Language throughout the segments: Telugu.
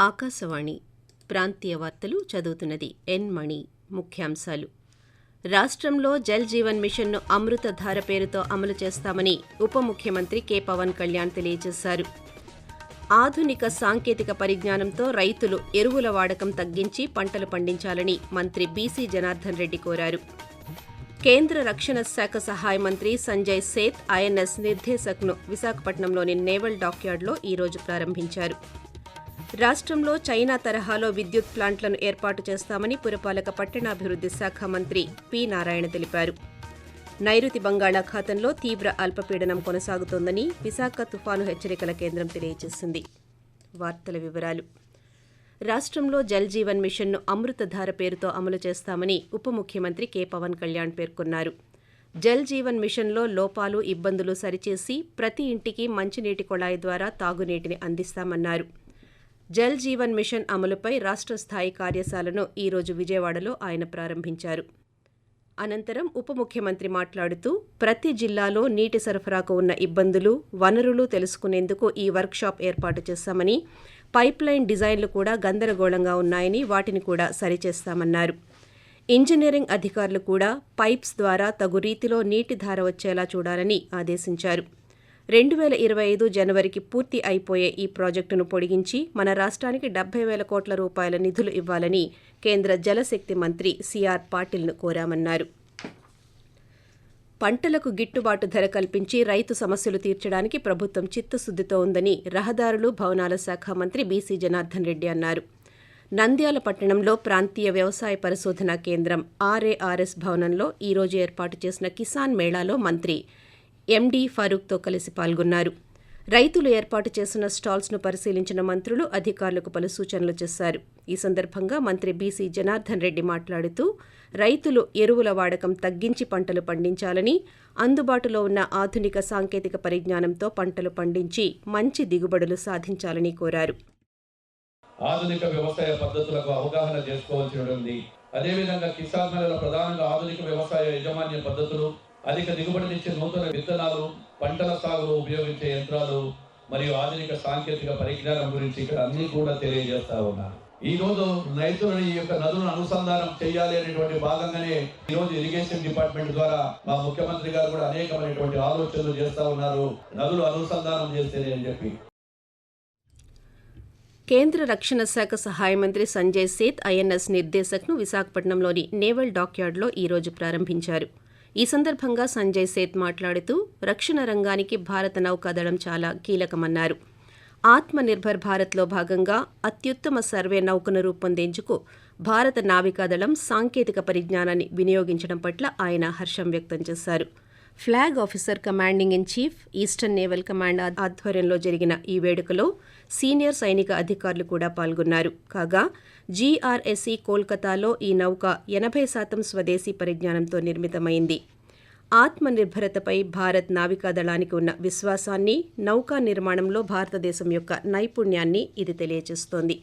ఆకాశవాణి ప్రాంతీయ వార్తలు చదువుతున్నది ఎన్ మణి. ముఖ్యాంశాలు. రాష్ట్రంలో జల్ జీవన్ మిషన్ను అమృతధార పేరుతో అమలు చేస్తామని ఉప ముఖ్యమంత్రి కె. పవన్ కళ్యాణ్ తెలియజేశారు. ఆధునిక సాంకేతిక పరిజ్ఞానంతో రైతులు ఎరువుల వాడకం తగ్గించి పంటలు పండించాలని మంత్రి బీసీ జనార్దన్ రెడ్డి కోరారు. కేంద్ర రక్షణ శాఖ సహాయ మంత్రి సంజయ్ సేత్ ఐఎన్ఎస్ నిర్దేశక్ను విశాఖపట్నంలోని నేవల్ డాక్యార్డ్లో ఈ రోజు ప్రారంభించారు. రాష్ట్రంలో చైనా తరహాలో విద్యుత్ ప్లాంట్లను ఏర్పాటు చేస్తామని పురపాలక పట్టణాభివృద్ధి శాఖ మంత్రి పి నారాయణ తెలిపారు. నైరుతి బంగాళాఖాతంలో తీవ్ర అల్పపీడనం కొనసాగుతోందని విశాఖ తుఫాను హెచ్చరికల కేంద్రం తెలియజేసింది. వార్తల వివరాలు. రాష్ట్రంలో జల్ జీవన్ మిషన్ను అమృతధార పేరుతో అమలు చేస్తామని ఉప ముఖ్యమంత్రి కె పవన్ కళ్యాణ్ పేర్కొన్నారు. జల్ జీవన్ మిషన్లో లోపాలు ఇబ్బందులు సరిచేసి ప్రతి ఇంటికి మంచినీటి కొళాయి ద్వారా తాగునీటిని అందిస్తామన్నారు. జల్ జీవన్ మిషన్ అమలుపై రాష్ట్ర స్థాయి కార్యశాలను ఈ రోజు విజయవాడలో ఆయన ప్రారంభించారు. అనంతరం ఉప ముఖ్యమంత్రి మాట్లాడుతూ ప్రతి జిల్లాలో నీటి సరఫరాకు ఉన్న ఇబ్బందులు వనరులు తెలుసుకునేందుకు ఈ వర్క్షాప్ ఏర్పాటు చేశామని పైప్లైన్ డిజైన్లు కూడా గందరగోళంగా ఉన్నాయని వాటిని కూడా సరిచేస్తామన్నారు. ఇంజనీరింగ్ అధికారులు కూడా పైప్స్ ద్వారా తగు రీతిలో నీటి ధార వచ్చేలా చూడాలని ఆదేశించారు. రెండు వేల ఇరవై ఐదు జనవరికి పూర్తి అయిపోయే ఈ ప్రాజెక్టును పొడిగించి మన రాష్ట్రానికి డెబ్బై వేల కోట్ల రూపాయల నిధులు ఇవ్వాలని కేంద్ర జలశక్తి మంత్రి సిఆర్ పాటిల్ను కోరామన్నారు. పంటలకు గిట్టుబాటు ధర కల్పించి రైతు సమస్యలు తీర్చడానికి ప్రభుత్వం చిత్తశుద్దితో ఉందని రహదారులు భవనాల శాఖ మంత్రి బీసీ జనార్దన్ రెడ్డి అన్నారు. నంద్యాల పట్టణంలో ప్రాంతీయ వ్యవసాయ పరిశోధనా కేంద్రం ఆర్ఏఆర్ఎస్ భవనంలో ఈ రోజు ఏర్పాటు చేసిన కిసాన్ మేళాలో మంత్రి ఎండీ ఫారూక్తో కలిసి పాల్గొన్నారు. రైతులు ఏర్పాటు చేసిన స్టాల్స్ను పరిశీలించిన మంత్రులు అధికారులకు పలు సూచనలు చేశారు. ఈ సందర్భంగా మంత్రి బీసీ జనార్దన్ రెడ్డి మాట్లాడుతూ రైతులు ఎరువుల వాడకం తగ్గించి పంటలు పండించాలని అందుబాటులో ఉన్న ఆధునిక సాంకేతిక పరిజ్ఞానంతో పంటలు పండించి మంచి దిగుబడులు సాధించాలని కోరారు. ఆధునిక వ్యవసాయ పద్ధతులకు అవగాహన చేసుకోవాల్సి అదేవిధంగా కిసాన్ మేళలో ప్రధానంగా ఆధునిక వ్యవసాయ యజమాన్య పద్ధతులు అధిక దిగుబడినిచ్చే నూతన విత్తనాలు పంటల సాగులో ఉపయోగించే యంత్రాలు మరియు ఆధునిక సాంకేతిక పరిజ్ఞానం గురించి ఇక్కడ అన్ని కూడా తెలియజేస్తా ఉన్నారు ఈ రోజు రైతులను ఈ యొక్క నదులను అనుసంధానం చేయాలి అనేటువంటి భాగంగానే ఈ రోజు ఇరిగేషన్ డిపార్ట్మెంట్ ద్వారా మా ముఖ్యమంత్రి గారు కూడా అనేకమైనటువంటి ఆలోచనలు చేస్తా ఉన్నారు. నదులు అనుసంధానం చేస్తేనే అని చెప్పి. కేంద్ర రక్షణ శాఖ సహాయ మంత్రి సంజయ్ సేత్ ఐఎన్ఎస్ నిర్దేశక్ను విశాఖపట్నంలోని నేవల్ డాక్యార్డ్లో ఈ రోజు ప్రారంభించారు. ఈ సందర్భంగా సంజయ్ సేత్ మాట్లాడుతూ రక్షణ రంగానికి భారత నౌకాదళం చాలా కీలకమన్నారు. ఆత్మ నిర్భర్ భారత్లో భాగంగా అత్యుత్తమ సర్వే నౌకను రూపొందేందుకు భారత నావికాదళం సాంకేతిక పరిజ్ఞానాన్ని వినియోగించడం పట్ల ఆయన హర్షం వ్యక్తం చేశారు. Flag officer commanding in chief eastern naval command ఆధ్వర్యంలో జరిగిన ఈ వేడుకలో సీనియర్ సైనిక అధికారులు కూడా పాల్గొన్నారు. కాగా జీఆర్ఎస్సీ కోల్కతాలో ఈ నౌక ఎనభై శాతం స్వదేశీ పరిజ్ఞానంతో నిర్మితమైంది. ఆత్మనిర్భరతపై భారత్ నావికాదళానికి ఉన్న విశ్వాసాన్ని నౌకా నిర్మాణంలో భారతదేశం యొక్క నైపుణ్యాన్ని ఇది తెలియజేస్తోంది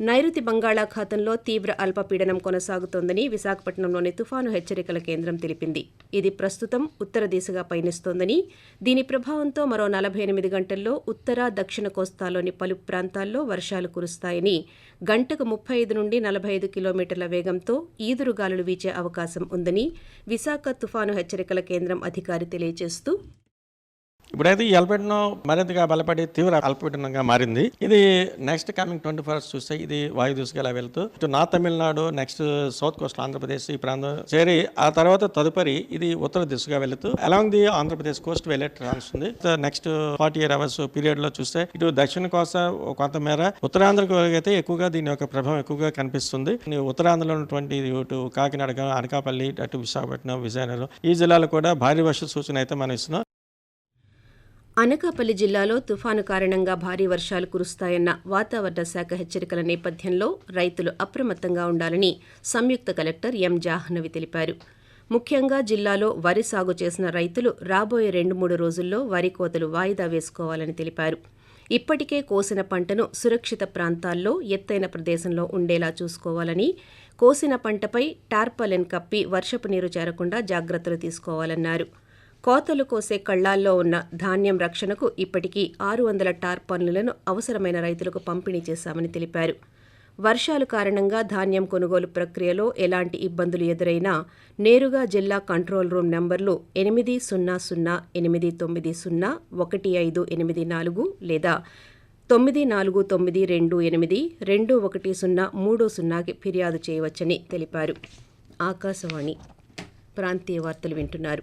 నైరుతి బంగాళాఖాతంలో తీవ్ర అల్పపీడనం కొనసాగుతోందని విశాఖపట్నంలోని తుఫాను హెచ్చరికల కేంద్రం తెలిపింది. ఇది ప్రస్తుతం ఉత్తర దిశగా పయనిస్తోందని దీని ప్రభావంతో మరో నలభై ఎనిమిది గంటల్లో ఉత్తర దక్షిణ కోస్తాలోని పలు ప్రాంతాల్లో వర్షాలు కురుస్తాయని గంటకు ముప్పై ఐదు నుండి నలభై ఐదు కిలోమీటర్ల వేగంతో ఈదురుగాలులు వీచే అవకాశం ఉందని విశాఖ తుఫాను హెచ్చరికల కేంద్రం అధికారి తెలియజేస్తూ ఇప్పుడైతే ఈ అల్పపీడనం మరింతగా బలపడి తీవ్ర అల్పపీడనంగా మారింది. ఇది next coming twenty four hours చూస్తే ఇది వాయు దిశగా వెళ్తూ ఇటు north Tamil Nadu next south coast Andhra Pradesh ఈ ప్రాంతం చేరి ఆ తర్వాత తదుపరి ఇది ఉత్తర దిశగా వెళుతూ అలాంగ్ ది ఆంధ్రప్రదేశ్ కోస్ట్ వెళ్ళే ఛాన్స్ ఉంది. నెక్స్ట్ ఫార్టీ ఇయర్ అవర్స్ పీరియడ్లో చూస్తే ఇటు దక్షిణ కోస్తా కొంతమేర ఉత్తరాంధ్రకు అయితే ఎక్కువగా దీని యొక్క ప్రభావం ఎక్కువగా కనిపిస్తుంది. ఉత్తరాంధ్రలో ఉన్నటువంటి ఇటు కాకినాడ అనకాపల్లి అటు విశాఖపట్నం విజయనగరం ఈ జిల్లాలో కూడా భారీ వర్ష సూచన అయితే మనం ఇస్తున్నాం. అనకాపల్లి జిల్లాలో తుఫాను కారణంగా భారీ వర్షాలు కురుస్తాయన్న వాతావరణ శాఖ హెచ్చరికల నేపథ్యంలో రైతులు అప్రమత్తంగా ఉండాలని సంయుక్త కలెక్టర్ ఎం జాహ్నవి తెలిపారు. ముఖ్యంగా జిల్లాలో వరి సాగు చేసిన రైతులు రాబోయే రెండు మూడు రోజుల్లో వరి కోతలు వాయిదా వేసుకోవాలని తెలిపారు. ఇప్పటికే కోసిన పంటను సురక్షిత ప్రాంతాల్లో ఎత్తైన ప్రదేశంలో ఉండేలా చూసుకోవాలని కోసిన పంటపై టార్పలెన్ కప్పి వర్షపు నీరు చేరకుండా జాగ్రత్తలు తీసుకోవాలన్నారు. కోతలు కోసే కళ్ళాల్లో ఉన్న ధాన్యం రక్షణకు ఇప్పటికీ ఆరు వందల టార్పన్లను అవసరమైన రైతులకు పంపిణీ చేశామని తెలిపారు. వర్షాలు కారణంగా ధాన్యం కొనుగోలు ప్రక్రియలో ఎలాంటి ఇబ్బందులు ఎదురైనా నేరుగా జిల్లా కంట్రోల్ రూమ్ నంబర్లు ఎనిమిది సున్నా సున్నా ఎనిమిది తొమ్మిది సున్నా ఒకటి ఐదు ఎనిమిది నాలుగు లేదా తొమ్మిది నాలుగు తొమ్మిది రెండు ఎనిమిది రెండు ఒకటి సున్నా మూడు సున్నాకి ఫిర్యాదు చేయవచ్చని తెలిపారు. ఆకాశవాణి ప్రాంతీయ వార్తలు వింటున్నారు.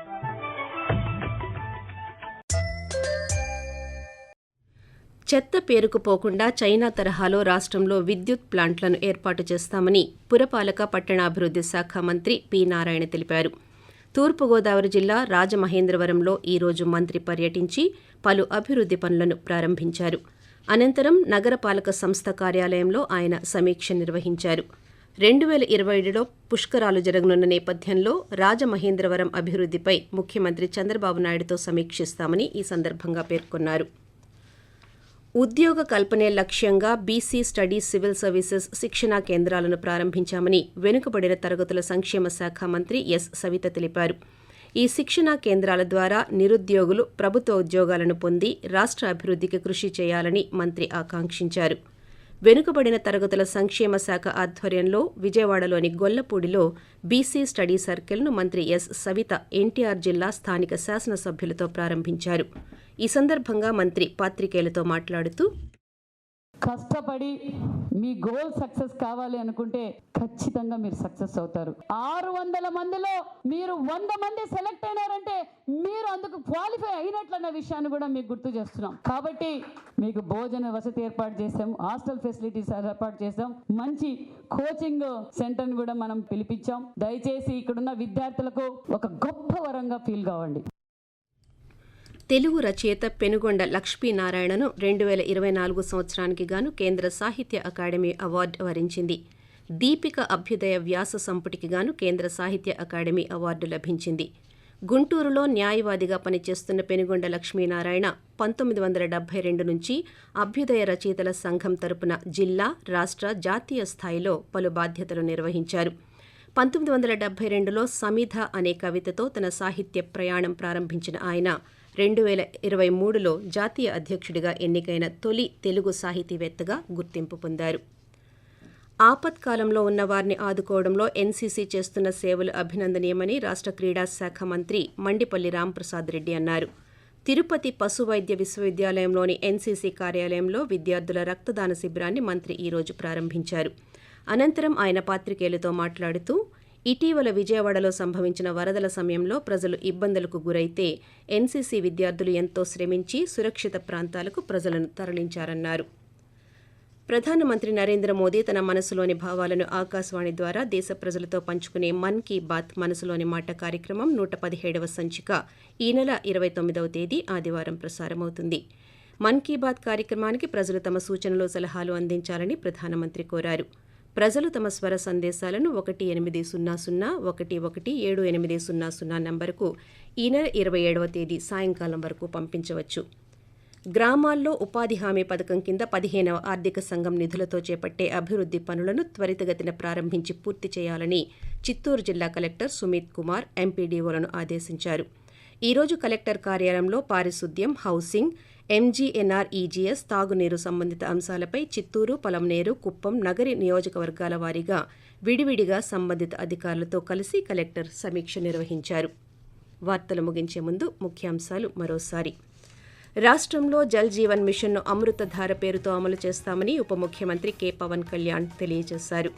చెత్త పేరుకుపోకుండా చైనా తరహాలో రాష్ట్రంలో విద్యుత్ ప్లాంట్లను ఏర్పాటు చేస్తామని పురపాలక పట్టణాభివృద్ధి శాఖ మంత్రి పి నారాయణ తెలిపారు. తూర్పుగోదావరి జిల్లా రాజమహేంద్రవరంలో ఈరోజు మంత్రి పర్యటించి పలు అభివృద్ధి పనులను ప్రారంభించారు. అనంతరం నగరపాలక సంస్థ కార్యాలయంలో ఆయన సమీక్ష నిర్వహించారు. రెండు వేల ఇరవై ఏడులో పుష్కరాలు జరగనున్న నేపథ్యంలో రాజమహేంద్రవరం అభివృద్ధిపై ముఖ్యమంత్రి చంద్రబాబు నాయుడుతో సమీక్షిస్తామని ఈ సందర్భంగా పేర్కొన్నారు. ఉద్యోగ కల్పనే లక్ష్యంగా బీసీ స్టడీ సివిల్ సర్వీసెస్ శిక్షణా కేంద్రాలను ప్రారంభించామని వెనుకబడిన తరగతుల సంక్షేమ శాఖ మంత్రి ఎస్. సవిత తెలిపారు. ఈ శిక్షణా కేంద్రాల ద్వారా నిరుద్యోగులు ప్రభుత్వ ఉద్యోగాలను పొంది రాష్ట్ర అభివృద్ధికి కృషి చేయాలని మంత్రి ఆకాంక్షించారు. వెనుకబడిన తరగతుల సంక్షేమ శాఖ ఆధ్వర్యంలో విజయవాడలోని గొల్లపూడిలో బీసీ స్టడీ సర్కిల్ను మంత్రి ఎస్. సవిత ఎన్టీఆర్ జిల్లా స్థానిక శాసనసభ్యులతో ప్రారంభించారు. ఈ సందర్భంగా మంత్రి పాత్రికేయులతో మాట్లాడుతూ కష్టపడి మీ గోల్ సక్సెస్ కావాలి అనుకుంటే ఖచ్చితంగా మీరు సక్సెస్ అవుతారు. ఆరు వందల మందిలో మీరు వంద మంది సెలెక్ట్ అయినారంటే మీరు అందుకు క్వాలిఫై అయినట్లన్న విషయాన్ని కూడా మీకు గుర్తు చేస్తున్నాం. కాబట్టి మీకు భోజన వసతి ఏర్పాటు చేసాం హాస్టల్ ఫెసిలిటీస్ ఏర్పాటు చేసాం మంచి కోచింగ్ సెంటర్ని కూడా మనం పిలిపించాం. దయచేసి ఇక్కడున్న విద్యార్థులకు ఒక గొప్ప వరంగా ఫీల్ కావండి. తెలుగు రచయిత పెనుగొండ లక్ష్మీనారాయణను రెండు వేల ఇరవై నాలుగు సంవత్సరానికి గాను కేంద్ర సాహిత్య అకాడమీ అవార్డు వరించింది. దీపిక అభ్యుదయ వ్యాస సంపుటికి గాను కేంద్ర సాహిత్య అకాడమీ అవార్డు లభించింది. గుంటూరులో న్యాయవాదిగా పనిచేస్తున్న పెనుగొండ లక్ష్మీనారాయణ పంతొమ్మిది వందల డెబ్బై రెండు నుంచి అభ్యుదయ రచయితల సంఘం తరపున జిల్లా రాష్ట్ర జాతీయ స్థాయిలో పలు బాధ్యతలు నిర్వహించారు. పంతొమ్మిది వందల డెబ్బై రెండులో సమిధ అనే కవితతో తన సాహిత్య ప్రయాణం ప్రారంభించిన ఆయన రెండు వేల ఇరవై మూడులో జాతీయ అధ్యక్షుడిగా ఎన్నికైన తొలి తెలుగు సాహితీవేత్తగా గుర్తింపు పొందారు. ఆపత్కాలంలో ఉన్న వారిని ఆదుకోవడంలో ఎన్సీసీ చేస్తున్న సేవలు అభినందనీయమని రాష్ట్ర క్రీడా శాఖ మంత్రి మండిపల్లి రాంప్రసాద్ రెడ్డి అన్నారు. తిరుపతి పశు వైద్య విశ్వవిద్యాలయంలోని ఎన్సీసీ కార్యాలయంలో విద్యార్థుల రక్తదాన శిబిరాన్ని మంత్రి ఈరోజు ప్రారంభించారు. అనంతరం ఆయన పాత్రికేయులతో మాట్లాడుతూ ఇటీవల విజయవాడలో సంభవించిన వరదల సమయంలో ప్రజలు ఇబ్బందులకు గురైతే ఎన్సీసీ విద్యార్థులు ఎంతో శ్రమించి సురక్షిత ప్రాంతాలకు ప్రజలను తరలించారన్నారు. ప్రధానమంత్రి నరేంద్ర మోదీ తన మనసులోని భావాలను ఆకాశవాణి ద్వారా దేశ ప్రజలతో పంచుకునే మన్ కీ బాత్ మనసులోని మాట కార్యక్రమం నూట పదిహేడవ సంచిక ఈ నెల ఇరవై తొమ్మిదవ తేదీ ఆదివారం ప్రసారమవుతుంది. మన్ కీ బాత్ కార్యక్రమానికి ప్రజలు తమ సూచనలు సలహాలు అందించాలని ప్రధానమంత్రి కోరారు. ప్రజలు తమ స్వర సందేశాలను ఒకటి ఎనిమిది సున్నా సున్నా ఒకటి ఒకటి ఏడు ఎనిమిది సున్నా సున్నా నంబరుకు ఈ నెల ఇరవై ఏడవ తేదీ సాయంకాలం వరకు పంపించవచ్చు. గ్రామాల్లో ఉపాధి హామీ పథకం కింద పదిహేనవ ఆర్థిక సంఘం నిధులతో చేపట్టే అభివృద్ధి పనులను త్వరితగతిన ప్రారంభించి పూర్తి చేయాలని చిత్తూరు జిల్లా కలెక్టర్ సుమిత్ కుమార్ ఎంపీడీఓలను ఆదేశించారు. ఈ రోజు కలెక్టర్ కార్యాలయంలో పారిశుద్ధ్యం హౌసింగ్ ఎంజీఎన్ఆర్ఈజీఎస్ తాగునీరు సంబంధిత అంశాలపై చిత్తూరు పలంనేరు కుప్పం నగరి నియోజకవర్గాల వారీగా విడివిడిగా సంబంధిత అధికారులతో కలిసి కలెక్టర్ సమీక్ష నిర్వహించారు. వార్తలు ముగించే ముందు ముఖ్యాంశాలు మరోసారి. రాష్ట్రంలో జల్ జీవన్ మిషన్ను అమృతధార పేరుతో అమలు చేస్తామని ఉప ముఖ్యమంత్రి కె పవన్ కళ్యాణ్ తెలియజేశారు.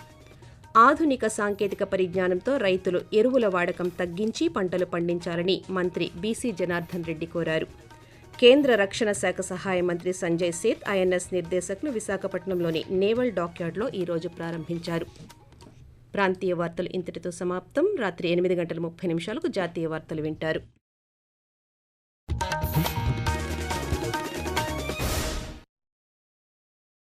ఆధునిక సాంకేతిక పరిజ్ఞానంతో రైతులు ఎరువుల వాడకం తగ్గించి పంటలు పండించాలని మంత్రి బీసీ జనార్దన్ రెడ్డి కోరారు. కేంద్ర రక్షణ శాఖ సహాయ మంత్రి సంజయ్ సేత్ ఐఎన్ఎస్ నిర్దేశకులు విశాఖపట్నంలోని నేవల్ డాక్యార్డ్లో ఈ రోజు ప్రారంభించారు. ప్రాంతీయ వార్తలు ఇంతటితో సమాప్తం. రాత్రి ఎనిమిది గంటల ముప్పై నిమిషాలకు జాతీయ వార్తలు వింటారు.